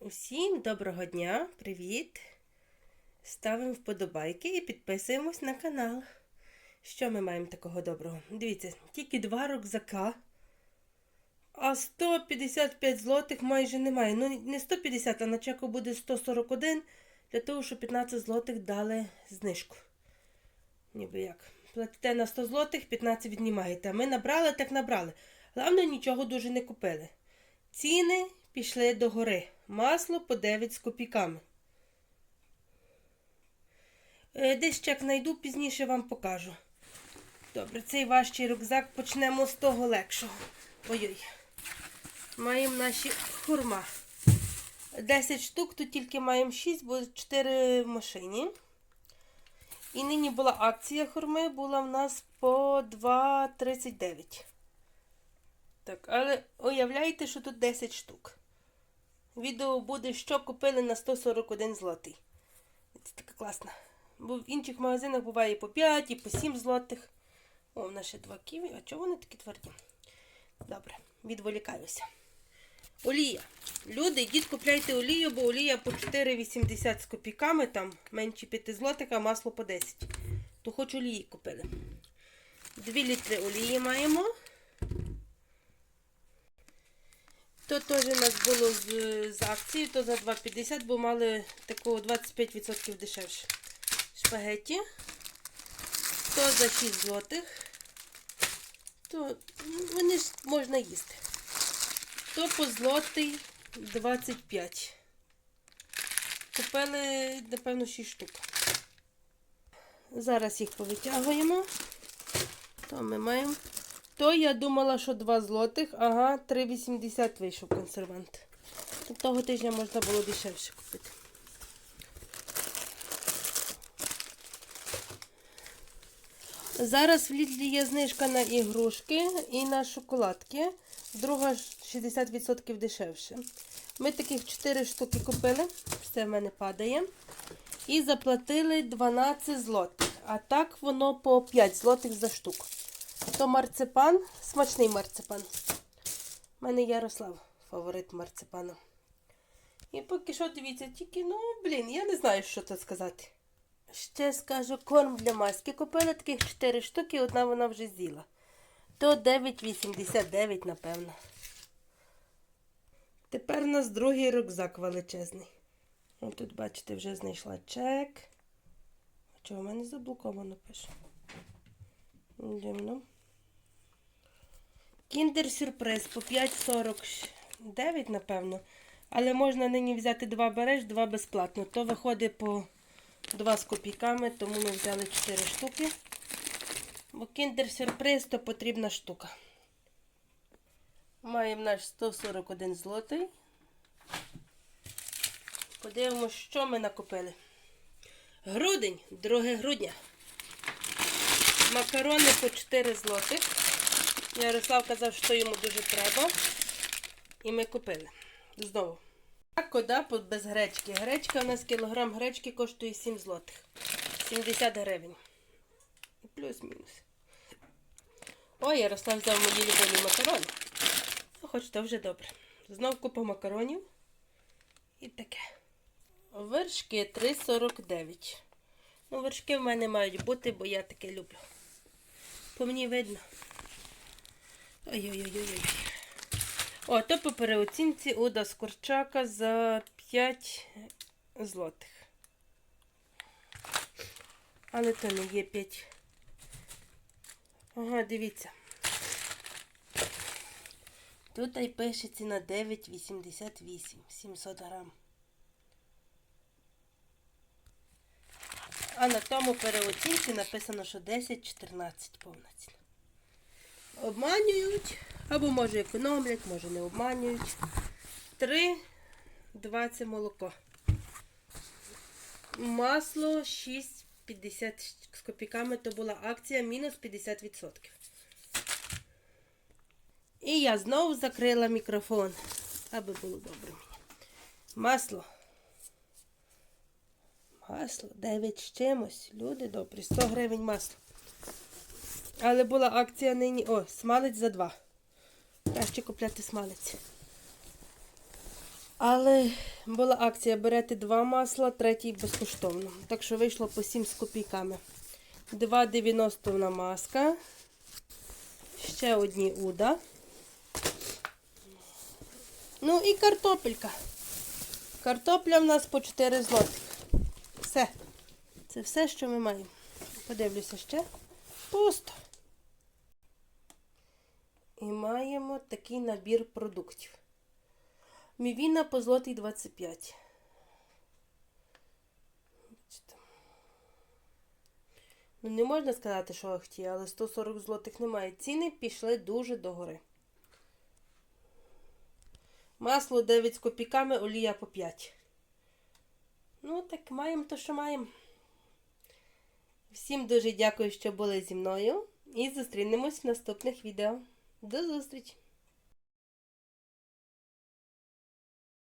Усім доброго дня, привіт! Ставимо вподобайки і підписуємось на канал. Що ми маємо такого доброго? Дивіться, тільки два рюкзака, а 155 злотих майже немає. Ну, не 150, а на чеку буде 141, для того, щоб 15 злотих дали знижку. Ніби як. Платите на 100 злотих, 15 віднімаєте. А ми набрали, так набрали. Головне, нічого дуже не купили. Ціни пішли до гори. Масло по 9 з копійками. Е, Десь чек знайду, пізніше вам покажу. Добре, цей важчий рюкзак почнемо з того легшого. Ой-ой. Маємо наші хурма. 10 штук, тут тільки маємо 6, бо 4 в машині. І нині була акція хурми, була в нас по 2,39. Так, але уявляєте, що тут 10 штук. Відео буде, що купили на 141 злотий. Це така класна. Бо в інших магазинах буває і по 5, і по 7 злотих. О, в нас ще два ківі. А чого вони такі тверді? Добре, відволікаюся. Олія. Люди, йдіть купляйте олію, бо олія по 4,80 з копійками, там менше 5 злотих, а масло по 10. То хоч олії купили. 2 літри олії маємо. То теж у нас було з, з акції, то за 2,50, бо мали такого 25% дешевше. Шпагеті. То за 6 злотих. То ну, вони ж можна їсти. То по злотий 25. Купили, напевно, 6 штук. Зараз їх повитягуємо. То ми маємо. То я думала, що 2 злотих, ага, 3,80 вийшов консервант. Того тижня можна було дешевше купити. Зараз в Лідлі є знижка на ігрушки і на шоколадки. Друга ж 60% дешевше. Ми таких 4 штуки купили, все в мене падає. І заплатили 12 злотих. А так воно по 5 злотих за штуку. То марципан, смачний марципан. У мене Ярослав, фаворит марципану. І поки що дивіться, тільки, ну, блін, я не знаю, що тут сказати. Ще скажу, корм для маски. Купила таких 4 штуки, одна вона вже з'їла. То 9,89, напевно. Тепер у нас другий рюкзак величезний. Ось тут, бачите, вже знайшла чек. А чого в мене заблоковано пише? Дивно. Кіндер сюрприз по 5,49, напевно. Але можна нині взяти два береш, два безплатно. То виходить по 2 з копійками, тому ми взяли 4 штуки. Бо кіндер сюрприз то потрібна штука. Маємо наш 141 злотий. Подивимося, що ми накупили. Грудень, 2 грудня. Макарони по 4 злотих. Ярослав казав, що йому дуже треба. І ми купили. Знову. Кода без гречки. Гречка у нас кілограм гречки коштує 7 злотих. 70 гривень. Плюс-мінус. Ой, Ярослав взяв мої любимі макарони. Ну, хоч то вже добре. Знов купа макаронів. І таке. Вершки 3,49. Ну, вершки в мене мають бути, бо я таке люблю. По мені видно. Ой-ой-ой-ой. О, то по переоцінці Уда з Корчака за 5 злотих. Але то не є 5. Ага, дивіться. Тут і пише ціна 9,88, 700 грам. А на тому переоцінці написано, що 10-14 повна ціна. Обманюють, або може економлять, може не обманюють. 3, 20 молоко. Масло 6,50 з копійками, то була акція мінус 50%. І я знову закрила мікрофон, аби було добре мені. Масло. Масло 9 з чимось. Люди добрі, 100 гривень масло. Але була акція нині. О, смалець за 2. Краще купляти смалець. Але була акція: берете два масла, третій безкоштовно. Так що вийшло по 7 з копійками. 2,90 на маска. Ще одні уда. Ну і картопелька. Картопля в нас по 4 злотих. Все. Це все, що ми маємо. Подивлюся ще. Пусто. Маємо такий набір продуктів. Мівіна по злотий 25. Ну, не можна сказати, що ахті, але 140 злотих немає. Ціни пішли дуже догори. Масло 9 з копійками, олія по 5. Ну, так маємо то, що маємо. Всім дуже дякую, що були зі мною. І зустрінемось в наступних відео. До зустрічі!